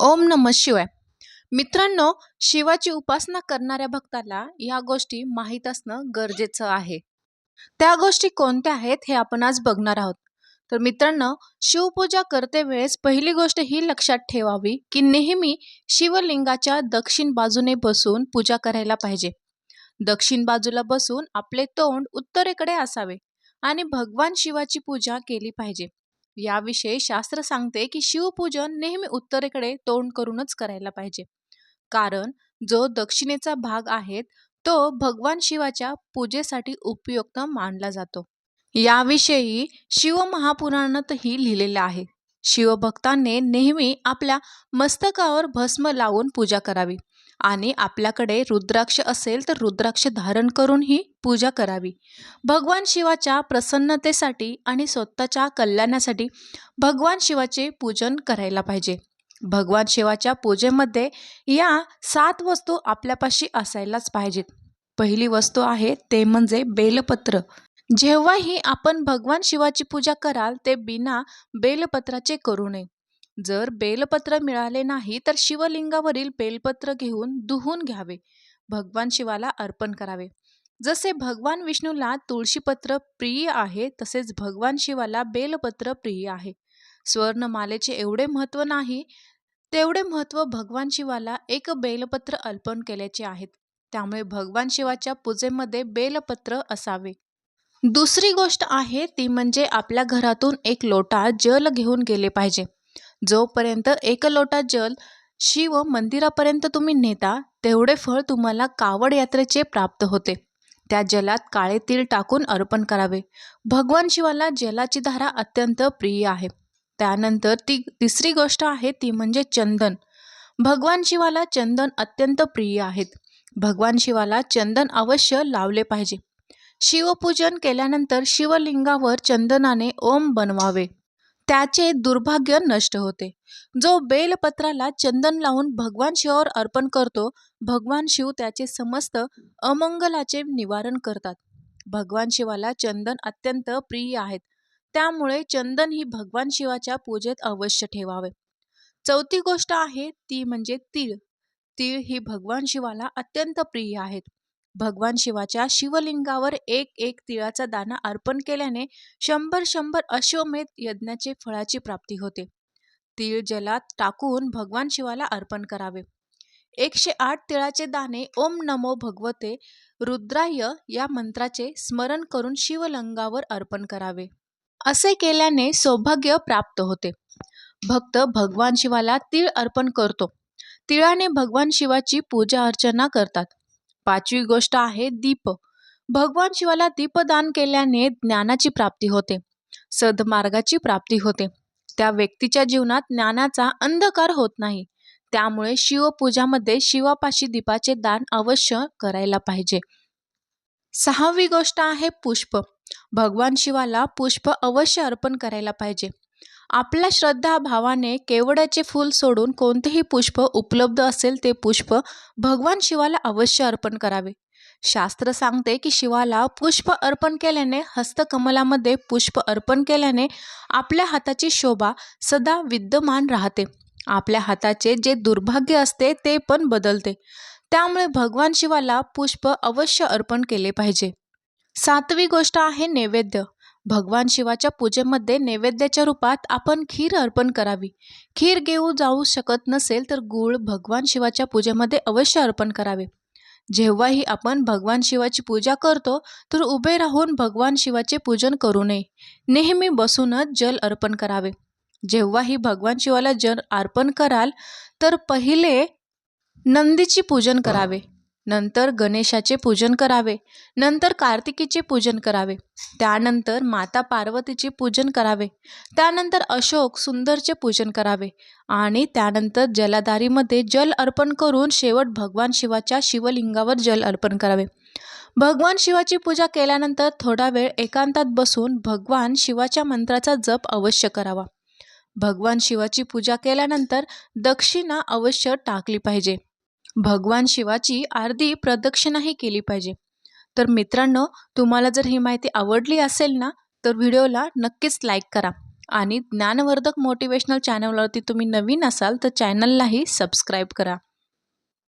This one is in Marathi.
ओम नमः शिवाय. मित्रांनो शिवाची उपासना करणाऱ्या भक्ताला या गोष्टी माहीत असणं गरजेचं आहे. त्या गोष्टी कोणत्या आहेत हे आपण आज बघणार आहोत. तर मित्रांनो शिवपूजा करते वेळेस पहिली गोष्ट ही लक्षात ठेवावी की नेहमी शिवलिंगाच्या दक्षिण बाजूने बसून पूजा करायला पाहिजे. दक्षिण बाजूला बसून आपले तोंड उत्तरेकडे असावे आणि भगवान शिवाची पूजा केली पाहिजे. याविषयी शास्त्र सांगते की शिवपूजन नेहमी उत्तरेकडे तोंड करूनच करायला पाहिजे. कारण जो दक्षिणेचा भाग आहे तो भगवान शिवाच्या पूजेसाठी उपयुक्त मानला जातो. याविषयी शिवमहापुराणातही लिहिलेलं आहे. शिवभक्तांनी नेहमी आपल्या मस्तकावर भस्म लावून पूजा करावी. आणि आपल्याकडे रुद्राक्ष असेल तर रुद्राक्ष धारण करून ही पूजा करावी. भगवान शिवाच्या प्रसन्नतेसाठी आणि स्वतःच्या कल्याणासाठी भगवान शिवाचे पूजन करायला पाहिजे. भगवान शिवाच्या पूजेमध्ये या सात वस्तू आपल्यापाशी असायलाच पाहिजेत. पहिली वस्तू आहे ते म्हणजे बेलपत्र. जेव्हाही आपण भगवान शिवाची पूजा कराल ते बिना बेलपत्राचे करू नये. जर बेलपत्र मिळाले नाही तर शिवलिंगावरील बेलपत्र घेऊन दुहून घ्यावे. भगवान शिवाला अर्पण करावे. जसे भगवान विष्णूला तुळशीपत्र प्रिय आहे तसेच भगवान शिवाला बेलपत्र प्रिय आहे. स्वर्णमालेचे एवढे महत्त्व नाही तेवढे महत्त्व भगवान शिवाला एक बेलपत्र अर्पण केल्याचे आहेत. त्यामुळे भगवान शिवाच्या पूजेमध्ये बेलपत्र असावे. दुसरी गोष्ट आहे ती म्हणजे आपल्या घरातून एक लोटा जल घेऊन गेले पाहिजे. जोपर्यंत एक लोटा जल शिव मंदिरापर्यंत तुम्ही नेता तेवढे फळ तुम्हाला कावड यात्रेचे प्राप्त होते. त्या जलात काळे तीळ टाकून अर्पण करावे. भगवान शिवाला जलाची धारा अत्यंत प्रिय आहे. त्यानंतर ती तिसरी गोष्ट आहे ती म्हणजे चंदन. भगवान शिवाला चंदन अत्यंत प्रिय आहेत. भगवान शिवाला चंदन अवश्य लावले पाहिजे. शिवपूजन केल्यानंतर शिवलिंगावर चंदनाने ओम बनवावे. त्याचे दुर्भाग्य नष्ट होते. जो बेलपत्राला चंदन लावून भगवान शिवावर अर्पण करतो भगवान शिव त्याचे समस्त अमंगलाचे निवारण करतात. भगवान शिवाला चंदन अत्यंत प्रिय आहेत. त्यामुळे चंदन ही भगवान शिवाच्या पूजेत अवश्य ठेवावे. चौथी गोष्ट आहे ती म्हणजे तीळ. तीळ ही भगवान शिवाला अत्यंत प्रिय आहेत. भगवान शिवाच्या शिवलिंगावर एक एक तिळाचा दाना अर्पण केल्याने शंभर शंभर अश्वमेध यज्ञाचे फळाची प्राप्ती होते. तीळ जलात टाकून भगवान शिवाला अर्पण करावे. एकशे आठ तिळाचे दाणे ओम नमो भगवते रुद्राय या मंत्राचे स्मरण करून शिवलिंगावर अर्पण करावे. असे केल्याने सौभाग्य प्राप्त होते. भक्त भगवान शिवाला तीळ अर्पण करतो. तिळाने भगवान शिवाची पूजा अर्चना करतात. पाचवी गोष्ट आहे दीप. भगवान शिवाला दीपदान केल्याने ज्ञानाची प्राप्ती होते सदमार्गाची प्राप्ती होते. त्या व्यक्तीच्या जीवनात ज्ञानाचा अंधकार होत नाही त्यामुळे शिवपूजामध्ये शिवापाशी दीपाचे दान अवश्य करायला पाहिजे. सहावी गोष्ट आहे पुष्प. भगवान शिवाला पुष्प अवश्य अर्पण करायला पाहिजे. आपल्या श्रद्धाभावाने केवड्याचे फूल सोडून कोणतेही पुष्प उपलब्ध असेल ते पुष्प भगवान शिवाला अवश्य अर्पण करावे. शास्त्र सांगते की शिवाला पुष्प अर्पण केल्याने हस्तकमलामध्ये पुष्प अर्पण केल्याने आपल्या हाताची शोभा सदा विद्यमान राहते. आपल्या हाताचे जे दुर्भाग्य असते ते पण बदलते. त्यामुळे भगवान शिवाला पुष्प अवश्य अर्पण केले पाहिजे. सातवी गोष्ट आहे नैवेद्य. भगवान शिवाच्या पूजेमध्ये नैवेद्याच्या रूपात आपण खीर अर्पण करावी. खीर घेऊ जाऊ शकत नसेल तर गूळ भगवान शिवाच्या पूजेमध्ये अवश्य अर्पण करावे. जेव्हाही आपण भगवान शिवाची पूजा करतो तर उभे राहून भगवान शिवाचे पूजन करू नये. नेहमी बसूनच जल अर्पण करावे. जेव्हाही भगवान शिवाला जल अर्पण कराल तर पहिले नंदीची पूजन करावे. नंतर गणेशाचे पूजन करावे. नंतर कार्तिकीचे पूजन करावे. त्यानंतर माता पार्वतीचे पूजन करावे. त्यानंतर अशोक सुंदरचे पूजन करावे. आणि त्यानंतर जलाधारीमध्ये जल अर्पण करून शेवट भगवान शिवाच्या शिवलिंगावर जल अर्पण करावे. भगवान शिवाची पूजा केल्यानंतर थोडा वेळ एकांतात बसून भगवान शिवाच्या मंत्राचा जप अवश्य करावा. भगवान शिवाची पूजा केल्यानंतर दक्षिणा अवश्य टाकली पाहिजे. भगवान शिवाची अर्धी प्रदक्षिणाही केली पाहिजे. तर मित्रांनो तुम्हाला जर ही माहिती आवडली असेल ना तर व्हिडिओला नक्कीच लाईक करा. आणि ज्ञानवर्धक मोटिवेशनल चॅनलवरती तुम्ही नवीन असाल तर चॅनललाही सबस्क्राईब करा.